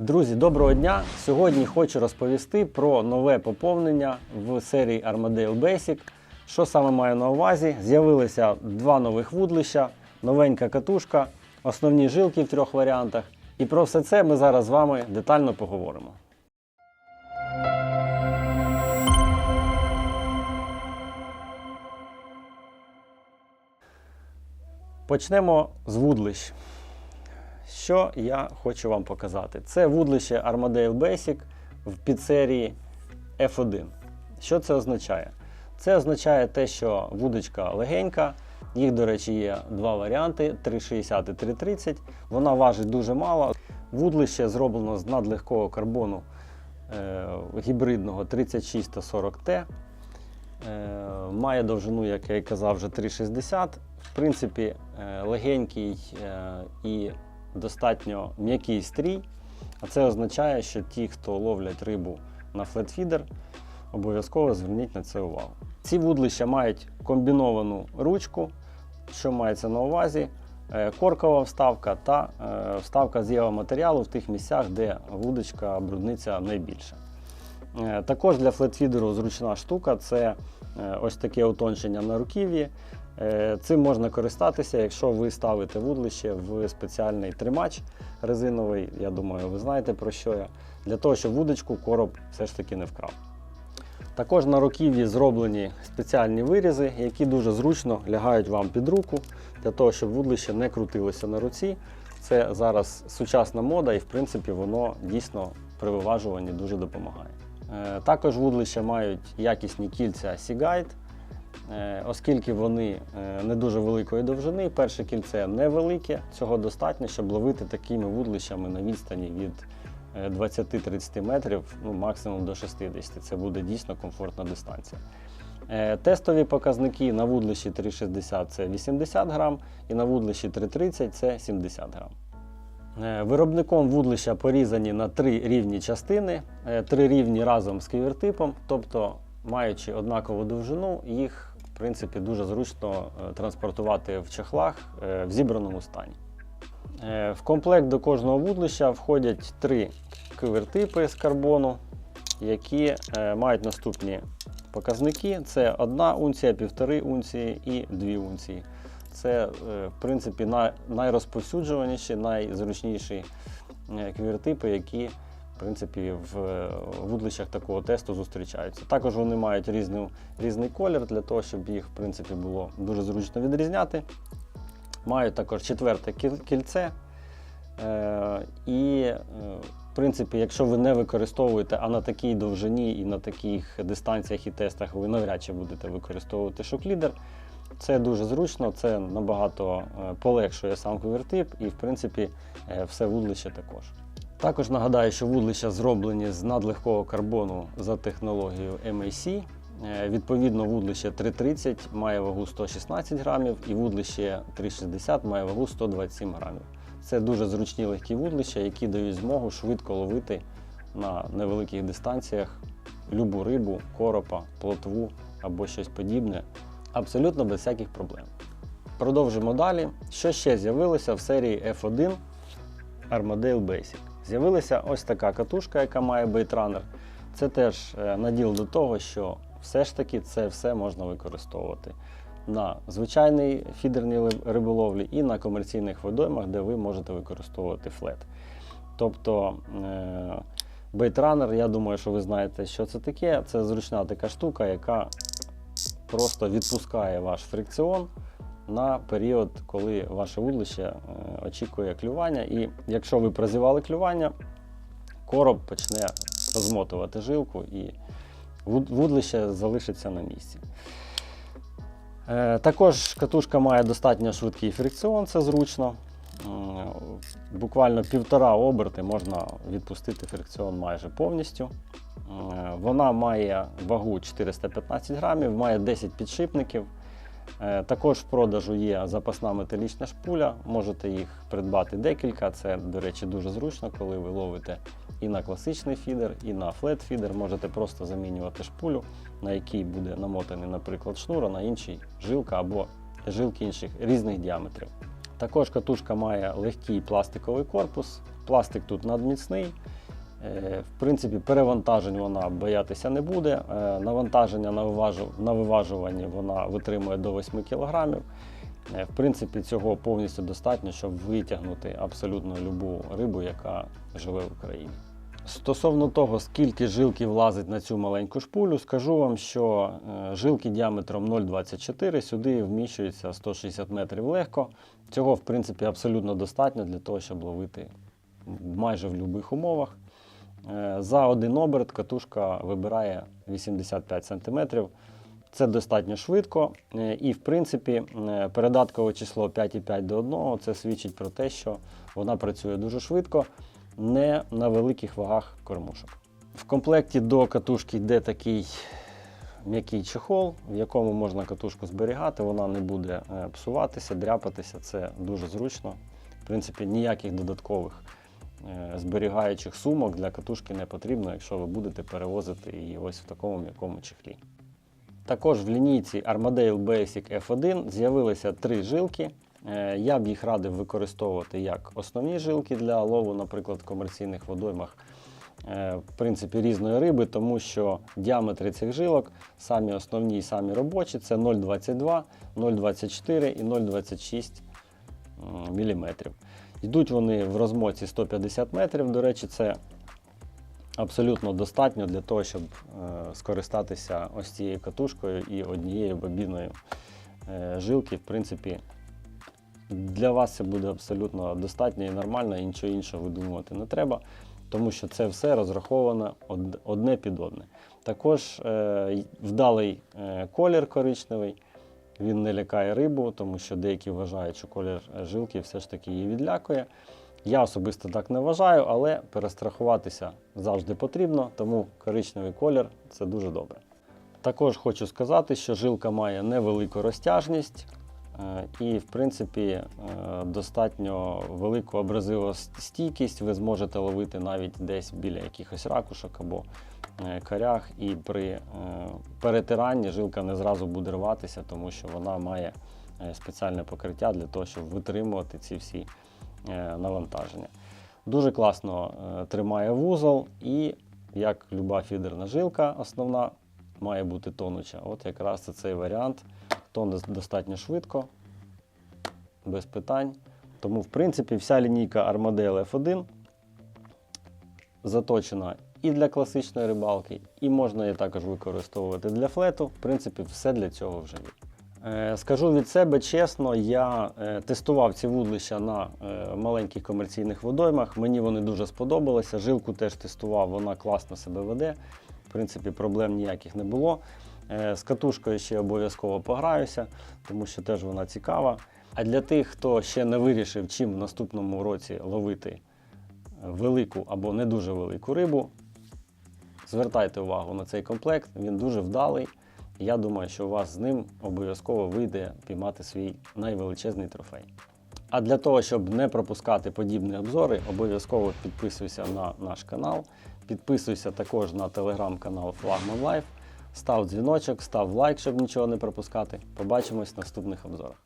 Друзі, доброго дня! Сьогодні хочу розповісти про нове поповнення в серії Armadale Basic. Що саме маю на увазі? З'явилися два нових вудлища, новенька катушка, основні жилки в трьох варіантах. І про все це ми зараз з вами детально поговоримо. Почнемо з вудлищ. Що я хочу вам показати? Це вудлище Armadale Basic в підсерії F1. Що це означає? Це означає те, що вудочка легенька. Їх, до речі, є два варіанти: 360 і 330. Вона важить дуже мало. Вудлище зроблено з надлегкого карбону е, гібридного 36 та 40T. Е, має довжину, як я і казав, вже 3,60. В принципі, е, легенький е, і достатньо м'який стрій. А це означає, що ті, хто ловлять рибу на флетфідер, обов'язково зверніть на це увагу. Ці вудлища мають комбіновану ручку, що мається на увазі, е, коркова вставка та е, вставка з матеріалу в тих місцях, де вудочка брудниця найбільше. Е, Також для флетфідеру зручна штука це ось таке утончення на руків'ї. Е, Цим можна користатися, якщо ви ставите вудлище в спеціальний тримач резиновий. Я думаю, ви знаєте про що я. Для того, щоб вудочку короб все ж таки не вкрав. Також на руків'ї зроблені спеціальні вирізи, які дуже зручно лягають вам під руку, для того, щоб вудлище не крутилося на руці. Це зараз сучасна мода, і в принципі воно дійсно при виважуванні дуже допомагає. Е, Також вудлища мають якісні кільця Seaguide, Е, Оскільки вони е, не дуже великої довжини, перше кільце невелике, цього достатньо, щоб ловити такими вудлищами на відстані від е, 20-30 метрів, ну, максимум до 60. Це буде дійсно комфортна дистанція. Е, Тестові показники на вудлищі 3,60 це 80 грам, і на вудлищі 3,30 це 70 грам. Е, Виробником вудлища порізані на три рівні частини, е, три рівні разом з квівертипом, тобто маючи однакову довжину, їх принципі дуже зручно е, транспортувати в чехлах е, в зібраному стані. Е, В комплект до кожного вудлища входять три квівертипи з карбону, які мають наступні показники: це 1 унція, 1,5 унції і 2 унції. Це, в принципі, най- найрозповсюджуваніші, найзручніші квівертипи, які в принципі, в е, вудлищах такого тесту зустрічаються. Також вони мають різну, різний колір для того, щоб їх в принципі, було дуже зручно відрізняти. Мають також четверте кільце. Е, і, е, в принципі, якщо ви не використовуєте, а на такій довжині і на таких дистанціях і тестах ви навряд чи будете використовувати шоклідер, це дуже зручно, це набагато полегшує сам квівертип і, в принципі, все вудлище також. Також нагадаю, що вудлища зроблені з надлегкого карбону за технологією MAC. Е, Відповідно, вудлище 330 має вагу 116 грамів і вудлище 360 має вагу 127 грамів. Це дуже зручні легкі вудлища, які дають змогу швидко ловити на невеликих дистанціях любу рибу, коропа, плотву або щось подібне, абсолютно без всяких проблем. Продовжимо далі. Що ще з'явилося в серії F1 Armadale Basic? З'явилася ось така катушка, яка має бейтранер. Це теж е, наділ до того, що все ж таки це все можна використовувати на звичайній фідерній риболовлі і на комерційних водоймах, де ви можете використовувати флет. Тобто е, бейтранер, я думаю, що ви знаєте, що це таке. Це зручна така штука, яка просто відпускає ваш фрикціон на період, коли ваше вудлище е, очікує клювання. І якщо ви прозівали клювання, короб почне розмотувати жилку і вуд- вудлище залишиться на місці. Е, Також катушка має достатньо швидкий фрикціон, це зручно. Буквально півтора оберти можна відпустити фрикціон майже повністю. Е, Вона має вагу 415 грамів, має 10 підшипників. Е, Також в продажу є запасна металічна шпуля, можете їх придбати декілька. Це, до речі, дуже зручно, коли ви ловите і на класичний фідер, і на флет-фідер. Можете просто замінювати шпулю, на якій буде намотаний, наприклад, шнур, а на іншій жилка або жилки інших різних діаметрів. Також катушка має легкий пластиковий корпус. Пластик тут надміцний. Е, В принципі, перевантажень вона боятися не буде. Е, Навантаження на, виважуванні вона витримує до 8 кг. Е, В принципі, цього повністю достатньо, щоб витягнути абсолютно любу рибу, яка живе в Україні. Стосовно того, скільки жилки влазить на цю маленьку шпулю, скажу вам, що жилки діаметром 0,24 сюди вміщується 160 метрів легко. Цього, в принципі, абсолютно достатньо для того, щоб ловити майже в будь-яких умовах. Е, За один оберт катушка вибирає 85 см. Це достатньо швидко. Е, І, в принципі, е, передаткове число 5,5 до 1 це свідчить про те, що вона працює дуже швидко, не на великих вагах кормушок. В комплекті до катушки йде такий м'який чехол, в якому можна катушку зберігати, вона не буде псуватися, дряпатися. Це дуже зручно. В принципі, ніяких додаткових зберігаючих сумок для катушки не потрібно, якщо ви будете перевозити її ось в такому м'якому чехлі. Також в лінійці Armadale Basic F1 з'явилися три жилки. Е, Я б їх радив використовувати як основні жилки для лову, наприклад, в комерційних водоймах. е, В принципі, різної риби, тому що діаметри цих жилок самі основні і самі робочі це 0,22, 0,24 і 0,26 мм. Йдуть вони в розмоці 150 метрів. До речі, це абсолютно достатньо для того, щоб е, скористатися ось цією катушкою і однією бобіною е, жилки. В принципі, для вас це буде абсолютно достатньо і нормально, і нічого іншого видумувати не треба, тому що це все розраховано одне під одне. Також е, вдалий колір коричневий. Він не лякає рибу, тому що деякі вважають, що колір жилки все ж таки її відлякує. Я особисто так не вважаю, але перестрахуватися завжди потрібно, тому коричневий колір це дуже добре. Також хочу сказати, що жилка має невелику розтяжність і, в принципі, е, достатньо велику абразивостійкість. Ви зможете ловити навіть десь біля якихось ракушок або е, корях, і при е, перетиранні жилка не зразу буде рватися, тому що вона має е, спеціальне покриття для того, щоб витримувати ці всі е, навантаження. Дуже класно е, тримає вузол і, як люба фідерна жилка, основна має бути тонуча. От якраз це цей варіант. Тоне достатньо швидко, без питань. Тому, в принципі, вся лінійка Armadale F1 заточена і для класичної рибалки, і можна її також використовувати для флету. В принципі, все для цього вже є. Е, Скажу від себе чесно, я е, тестував ці вудлища на е, маленьких комерційних водоймах. Мені вони дуже сподобалися. Жилку теж тестував, вона класно себе веде. В принципі, проблем ніяких не було. Е, З катушкою ще обов'язково пограюся, тому що теж вона цікава. А для тих, хто ще не вирішив, чим в наступному році ловити велику або не дуже велику рибу, звертайте увагу на цей комплект, він дуже вдалий. Я думаю, що у вас з ним обов'язково вийде піймати свій найвеличезний трофей. А для того, щоб не пропускати подібні обзори, обов'язково підписуйся на наш канал, підписуйся також на телеграм-канал Flagman Life, став дзвіночок, став лайк, щоб нічого не пропускати. Побачимось в наступних обзорах.